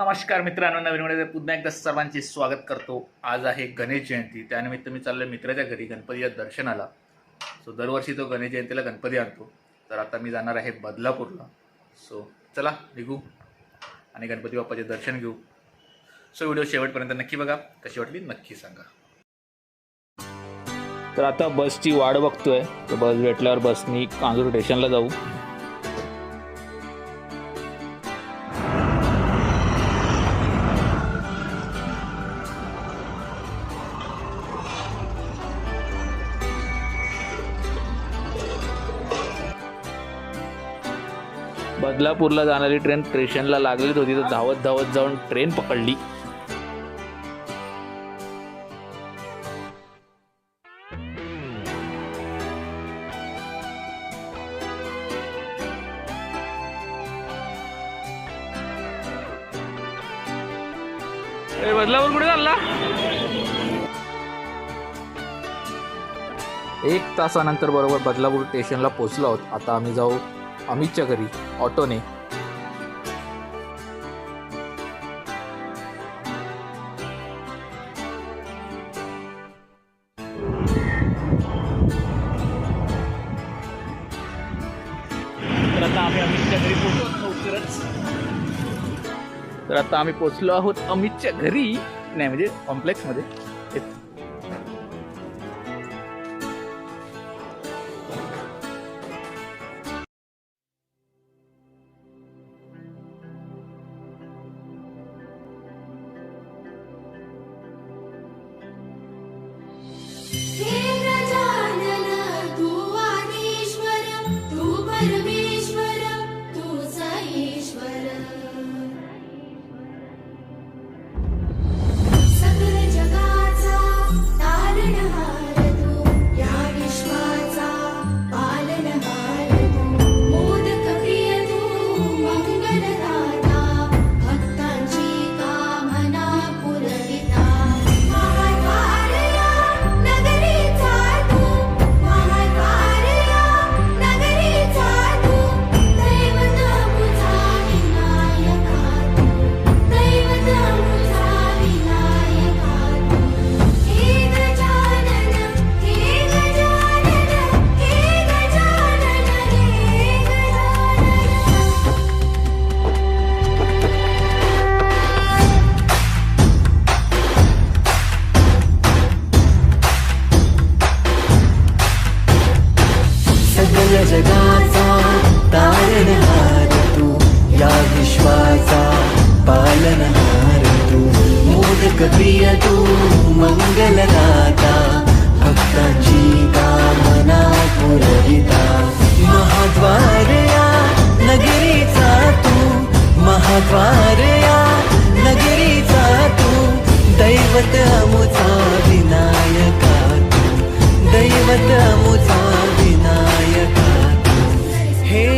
नमस्कार मित्रांनो नवीन मध्ये पुन्हा एकदा सर्वांचे स्वागत करतो. आज आहे गणेश जयंती. त्यानिमित्त मी चाललो मित्राच्या घरी गणपतीच्या दर्शनाला. सो दरवर्षी तो गणेश जयंतीला गणपती आणतो. तर आता मी जाणार आहे बदलापूरला. सो चला निघू आणि गणपती बाप्पाचे दर्शन घेऊ. सो व्हिडिओ शेवटपर्यंत नक्की बघा. कशी वाटली नक्की सांगा. तर आता बसची वाट बघतोय. तर बस भेटल्यावर बसनी कांजूर स्टेशनला जाऊ. बदलापूरला जाणारी ट्रेन स्टेशनला लागलीच होती तर धावत धावत जाऊन ट्रेन पकडली. बदलापूर कुठे चालला? एक तासानंतर बरोबर बदलापूर स्टेशनला पोहोचलो आहोत. आता आम्ही जाऊ अमितच्या घरी ऑटोने. तर आता आम्ही अमितच्या घरी पोहोचलो लवकरच तर आता आम्ही पोहोचलो आहोत अमितच्या घरी. नाही म्हणजे कॉम्प्लेक्समध्ये जगाचा तारणहार तू. या विश्वाचा पालनहार तू. मोदक प्रिय तू मंगलदाता भक्ताची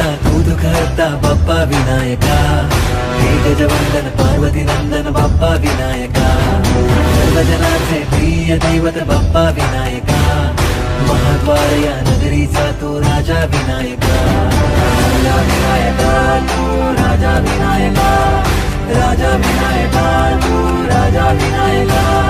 तू दुःख हरता विनायका। हे पार्वती नंदन, बाप्पा विनायका। सर्वजनाचे प्रिय दैवत, बाप्पा विनायका। महाद्वार या नगरीचा तो राजा विनायका। राजा विनायका तू राजा विनायका। राजा विनायका तू राजा विनायका।